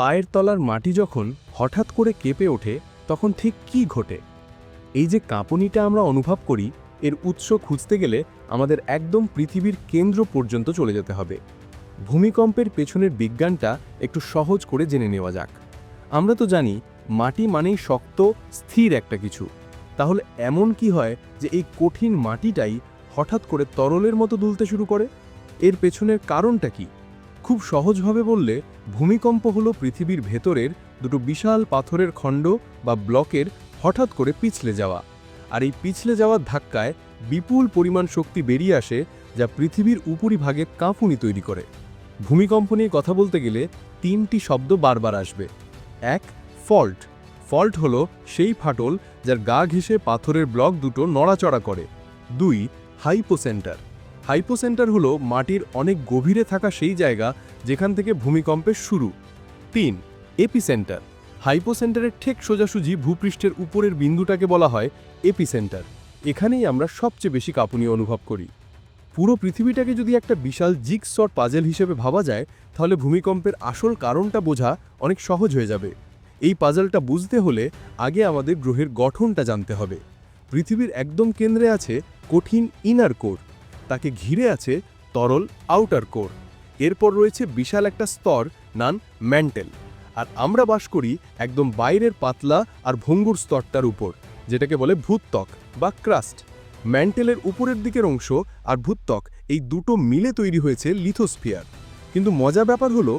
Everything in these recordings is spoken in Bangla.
পায়ের তলার মাটি যখন হঠাৎ করে কেঁপে ওঠে, তখন ঠিক কি ঘটে? এই যে কাঁপুনিটা আমরা অনুভব করি, এর উৎস খুঁজতে গেলে আমাদের একদম পৃথিবীর কেন্দ্র পর্যন্ত চলে যেতে হবে। ভূমিকম্পের পেছনের বিজ্ঞানটা একটু সহজ করে জেনে নেওয়া যাক। আমরা তো জানি, মাটি মানেই শক্ত, স্থির একটা কিছু। তাহলে এমন কি হয় যে এই কঠিন মাটিটাই হঠাৎ করে তরলের মতো দুলতে শুরু করে? এর পেছনের কারণটা কি? খুব সহজভাবে বললে, ভূমিকম্প হলো পৃথিবীর ভেতরের দুটো বিশাল পাথরের খণ্ড বা ব্লকের হঠাৎ করে পিছলে যাওয়া। আর এই পিছলে যাওয়ার ধাক্কায় বিপুল পরিমাণ শক্তি বেরিয়ে আসে যা পৃথিবীর উপরিভাগে কাঁপুনি তৈরি করে। ভূমিকম্প নিয়ে কথা বলতে গেলে তিনটি শব্দ বারবার আসবে। এক, ফল্ট। ফল্ট হলো সেই ফাটল যার গা ঘেঁষে পাথরের ব্লক দুটো নড়াচড়া করে। দুই, হাইপোসেন্টার। হাইপোসেন্টার হলো মাটির অনেক গভীরে থাকা সেই জায়গা যেখান থেকে ভূমিকম্পের শুরু। তিন, এপিসেন্টার। হাইপোসেন্টারের ঠেক সোজাসুজি ভূপৃষ্ঠের উপরের বিন্দুটাকে বলা হয় এপিসেন্টার। এখানেই আমরা সবচেয়ে বেশি কাঁপুনি অনুভব করি। পুরো পৃথিবীটাকে যদি একটা বিশাল জিগসর পাজেল হিসেবে ভাবা যায়, তাহলে ভূমিকম্পের আসল কারণটা বোঝা অনেক সহজ হয়ে যাবে। এই পাজলটা বুঝতে হলে আগে আমাদের গ্রহের গঠনটা জানতে হবে। পৃথিবীর একদম কেন্দ্রে আছে কঠিন ইনার কোর। তাকে ঘিরে আছে তরল আউটার কোর এরপর রয়েছে বিশাল একটা স্তর নান ম্যান্টেল আর আমরা বাস করি একদম বাইরের পাতলা আর ভঙ্গুর স্তরটার উপর, যেটাকে বলে ভূত্বক বা ক্রাস্ট ম্যান্টেলের উপরের দিকের অংশ আর ভূত্বক এই দুটো মিলে তৈরি হয়েছে লিথোস্ফিয়ার কিন্তু মজা ব্যাপার হলো,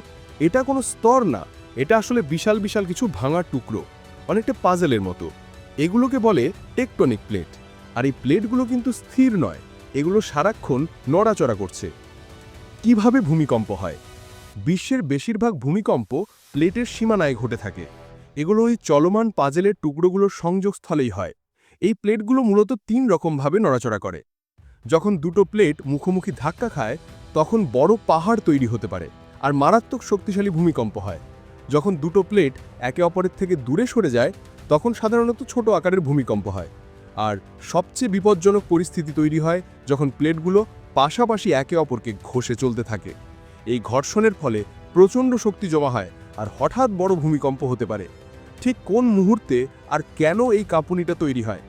এটা কোনো স্তর না, এটা আসলে বিশাল বিশাল কিছু ভাঙা টুকরো, অনেকটা পাজেলের মতো। এগুলোকে বলে টেকটনিক প্লেট আর এই প্লেটগুলো কিন্তু স্থির নয় এগুলো সারাক্ষণ নড়াচড়া করছে। কীভাবে ভূমিকম্প হয়? বিশ্বের বেশিরভাগ ভূমিকম্প প্লেটের সীমানায় ঘটে থাকে। এগুলো ওই চলমান পাজেলের টুকরোগুলোর সংযোগস্থলেই হয়। এই প্লেটগুলো মূলত তিন রকমভাবে নড়াচড়া করে। যখন দুটো প্লেট মুখোমুখি ধাক্কা খায়, তখন বড় পাহাড় তৈরি হতে পারে আর মারাত্মক শক্তিশালী ভূমিকম্প হয়। যখন দুটো প্লেট একে অপরের থেকে দূরে সরে যায়, তখন সাধারণত ছোট আকারের ভূমিকম্প হয়। আর সবচেয়ে বিপজ্জনক পরিস্থিতি তৈরি হয় যখন প্লেটগুলো পাশাপাশি একে অপরকে ঘষে চলতে থাকে। এই ঘর্ষণের ফলে প্রচণ্ড শক্তি জমা হয় আর হঠাৎ বড় ভূমিকম্প হতে পারে। ঠিক কোন মুহূর্তে আর কেন এই কাঁপুনিটা তৈরি হয়?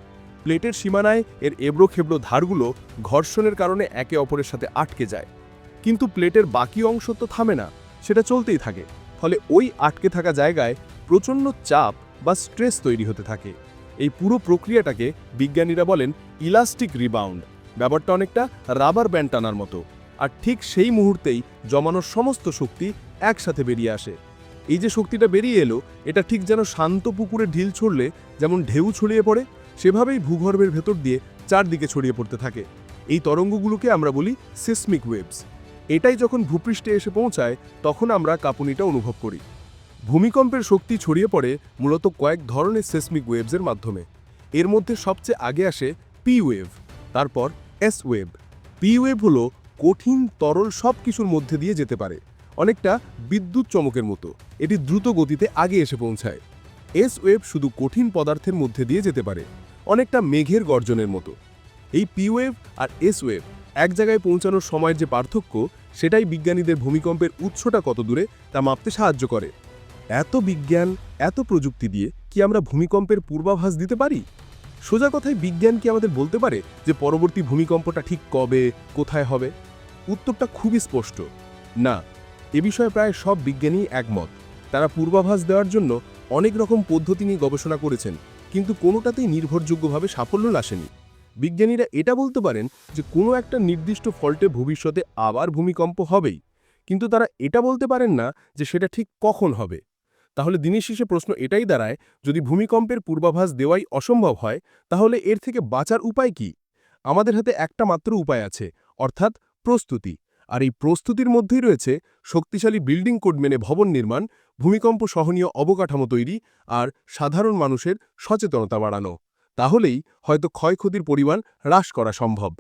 প্লেটের সীমানায় এর এবড়ো খেবড়ো ধারগুলো ঘর্ষণের কারণে একে অপরের সাথে আটকে যায়। কিন্তু প্লেটের বাকি অংশ তো থামে না, সেটা চলতেই থাকে। ফলে ওই আটকে থাকা জায়গায় প্রচণ্ড চাপ বা স্ট্রেস তৈরি হতে থাকে। এই পুরো প্রক্রিয়াটাকে বিজ্ঞানীরা বলেন ইলাস্টিক রিবাউন্ড। ব্যাপারটা অনেকটা রাবার ব্যান্ড টানার মতো। আর ঠিক সেই মুহূর্তেই জমানো সমস্ত শক্তি একসাথে বেরিয়ে আসে। এই যে শক্তিটা বেরিয়ে এলো, এটা ঠিক যেন শান্ত পুকুরে ঢিল ছড়লে যেমন ঢেউ ছড়িয়ে পড়ে, সেভাবেই ভূগর্ভের ভেতর দিয়ে চারদিকে ছড়িয়ে পড়তে থাকে। এই তরঙ্গগুলোকে আমরা বলি সিসমিক ওয়েভস এটাই যখন ভূপৃষ্ঠে এসে পৌঁছায়, তখন আমরা কাঁপুনিটা অনুভব করি। ভূমিকম্পের শক্তি ছড়িয়ে পড়ে মূলত কয়েক ধরনের সেসমিক ওয়েভসের মাধ্যমে। এর মধ্যে সবচেয়ে আগে আসে পি ওয়েভ তারপর এস ওয়েভ পি ওয়েভ হলো কঠিন, তরল সব কিছুর মধ্যে দিয়ে যেতে পারে, অনেকটা বিদ্যুৎ চমকের মতো। এটি দ্রুত গতিতে আগে এসে পৌঁছায়। এস ওয়েভ শুধু কঠিন পদার্থের মধ্যে দিয়ে যেতে পারে, অনেকটা মেঘের গর্জনের মতো। এই পি ওয়েভ আর এস ওয়েভ এক জায়গায় পৌঁছানোর সময়ের যে পার্থক্য, সেটাই বিজ্ঞানীদের ভূমিকম্পের উৎসটা কত দূরে তা মাপতে সাহায্য করে। এত বিজ্ঞান, এত প্রযুক্তি দিয়ে কি আমরা ভূমিকম্পের পূর্বাভাস দিতে পারি? সোজা কথায় বিজ্ঞান কি আমাদের বলতে পারে যে পরবর্তী ভূমিকম্পটা ঠিক কবে, কোথায় হবে? উত্তরটা খুবই স্পষ্ট। না, এ বিষয়ে প্রায় সব বিজ্ঞানী একমত। তারা পূর্বাভাস দেওয়ার জন্য অনেক রকম পদ্ধতি নিয়ে গবেষণা করেছেন, কিন্তু কোনোটাতেই নির্ভরযোগ্যভাবে সাফল্য আসেনি। বিজ্ঞানীরা এটা বলতে পারেন যে কোনো একটা নির্দিষ্ট ফল্টে ভবিষ্যতে আবার ভূমিকম্প হবেই, কিন্তু তারা এটা বলতে পারেন না যে সেটা ঠিক কখন হবে। তাহলে দিনের শেষে প্রশ্ন এটাই দাঁড়ায়, যদি ভূমিকম্পের পূর্বাভাস দেওয়াই অসম্ভব হয়, তাহলে এর থেকে বাঁচার উপায় কি? আমাদের হাতে একটা মাত্র উপায় আছে, অর্থাৎ প্রস্তুতি। আর এই প্রস্তুতির মধ্যেই রয়েছে শক্তিশালী বিল্ডিং কোড মেনে ভবন নির্মাণ, ভূমিকম্প সহনীয় অবকাঠামো তৈরি আর সাধারণ মানুষের সচেতনতা বাড়ানো। তাহলেই হয়তো ক্ষয়ক্ষতির পরিমাণ হ্রাস করা সম্ভব।